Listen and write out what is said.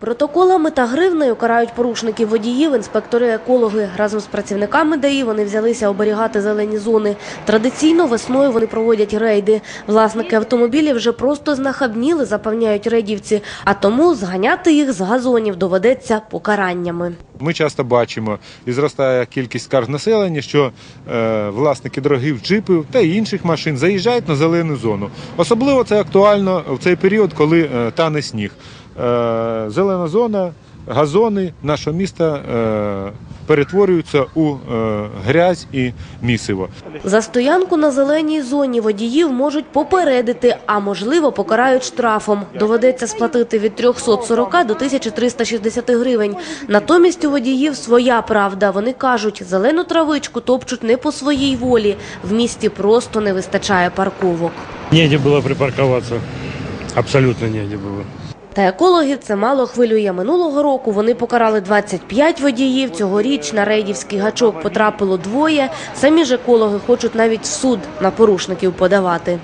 Протоколами та гривнею карають порушників водіїв, інспектори-екологи. Разом з працівниками ДАІ вони взялися оберігати зелені зони. Традиційно весною вони проводять рейди. Власники автомобілів вже просто знахабніли, запевняють рейдівці, а тому зганяти їх з газонів доведеться покараннями. Ми часто бачимо і зростає кількість скарг населення, що е, власники дорогих джипів та інших машин заїжджають на зелену зону. Особливо це актуально в цей період, коли е, тане сніг. Е, зелена зона, газони нашого міста е, перетворюються у е, грязь і місиво. За стоянку на зеленій зоні водіїв можуть попередити, а можливо покарають штрафом. Доведеться сплатити від 340 до 1360 гривень. Натомість у водіїв своя правда. Вони кажуть, зелену травичку топчуть не по своїй волі. В місті просто не вистачає парковок. Негде было припарковаться. Абсолютно негде было. Та екологів це мало хвилює. Минулого року вони покарали 25 водіїв. Цьогоріч на рейдівський гачок потрапило двоє. Самі ж екологи хочуть навіть суд на порушників подавати.